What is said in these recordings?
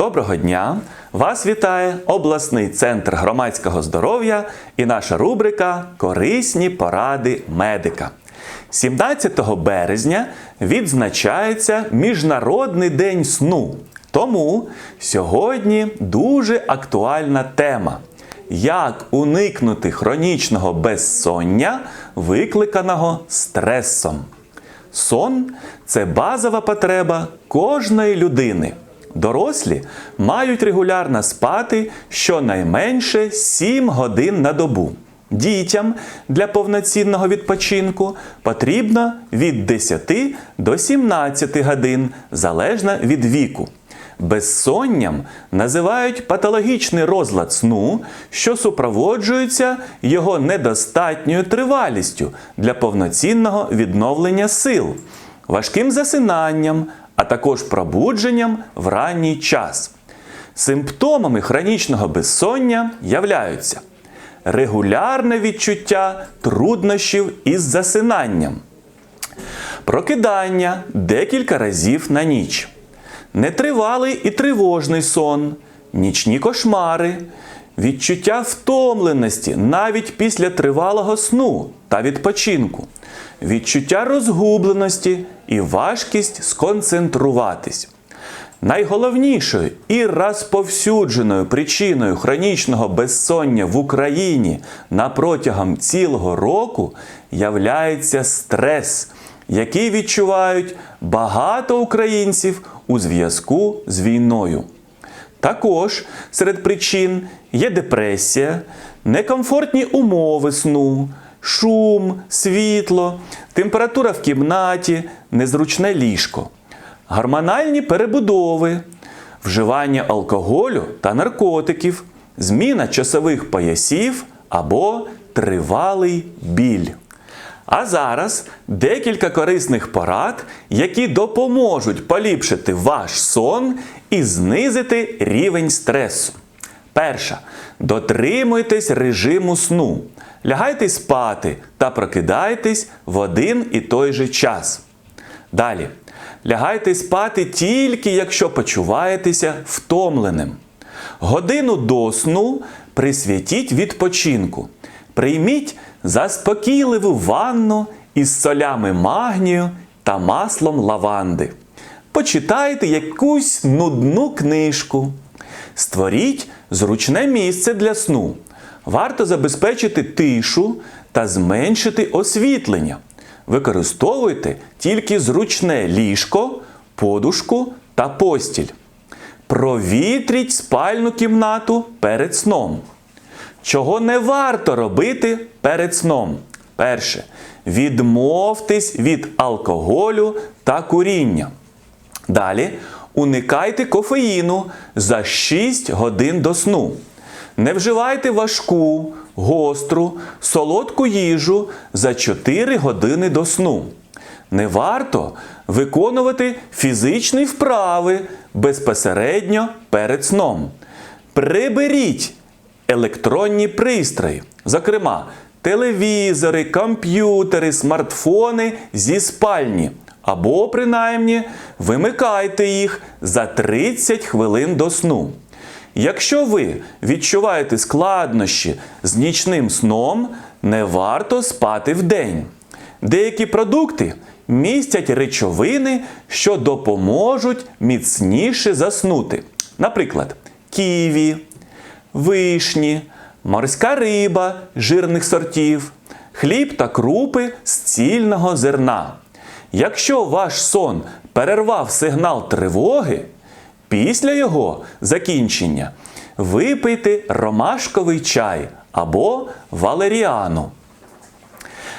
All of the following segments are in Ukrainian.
Доброго дня! Вас вітає обласний центр громадського здоров'я і наша рубрика Корисні поради медика. 17 березня відзначається Міжнародний день сну. Тому сьогодні дуже актуальна тема. Як уникнути хронічного безсоння, викликаного стресом? Сон це базова потреба кожної людини. Дорослі мають регулярно спати щонайменше 7 годин на добу. Дітям для повноцінного відпочинку потрібно від 10 до 17 годин залежно від віку. Безсонням називають патологічний розлад сну, що супроводжується його недостатньою тривалістю для повноцінного відновлення сил, важким засинанням, а також пробудженням в ранній час. Симптомами хронічного безсоння являються регулярне відчуття труднощів із засинанням, прокидання декілька разів на ніч, нетривалий і тривожний сон, нічні кошмари, відчуття втомленості навіть після тривалого сну та відпочинку, відчуття розгубленості і важкість сконцентруватись. Найголовнішою і розповсюдженою причиною хронічного безсоння в Україні на протягом цілого року являється стрес, який відчувають багато українців у зв'язку з війною. Також серед причин є депресія, некомфортні умови сну, шум, світло, температура в кімнаті, незручне ліжко, гормональні перебудови, вживання алкоголю та наркотиків, зміна часових поясів або тривалий біль. А зараз декілька корисних порад, які допоможуть поліпшити ваш сон і знизити рівень стресу. Перша. Дотримуйтесь режиму сну. Лягайте спати та прокидайтесь в один і той же час. Далі. Лягайте спати тільки якщо почуваєтеся втомленим. Годину до сну присвятіть відпочинку. Прийміть заспокійливу ванну із солями магнію та маслом лаванди. Почитайте якусь нудну книжку. Створіть зручне місце для сну. Варто забезпечити тишу та зменшити освітлення. Використовуйте тільки зручне ліжко, подушку та постіль. Провітріть спальну кімнату перед сном. Чого не варто робити перед сном? Перше. Відмовтесь від алкоголю та куріння. Далі уникайте кофеїну за 6 годин до сну. Не вживайте важку, гостру, солодку їжу за 4 години до сну. Не варто виконувати фізичні вправи безпосередньо перед сном. Приберіть електронні пристрої, зокрема, телевізори, комп'ютери, смартфони зі спальні. Або, принаймні, вимикайте їх за 30 хвилин до сну. Якщо ви відчуваєте складнощі з нічним сном, не варто спати вдень. Деякі продукти містять речовини, що допоможуть міцніше заснути. Наприклад, ківі, вишні, морська риба жирних сортів, хліб та крупи з цільного зерна. Якщо ваш сон перервав сигнал тривоги, після його закінчення випийте ромашковий чай або валеріану.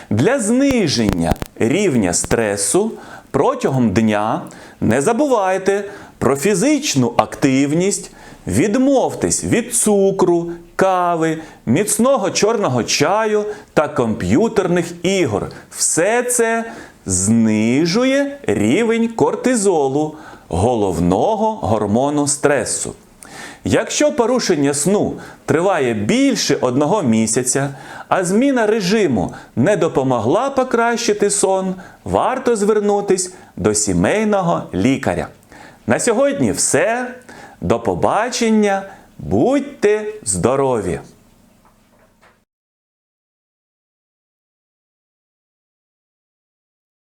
Для зниження рівня стресу протягом дня не забувайте про фізичну активність, відмовтесь від цукру, кави, міцного чорного чаю та комп'ютерних ігор. Все це знижує рівень кортизолу, головного гормону стресу. Якщо порушення сну триває більше одного місяця, а зміна режиму не допомогла покращити сон, варто звернутись до сімейного лікаря. На сьогодні все. До побачення, будьте здорові!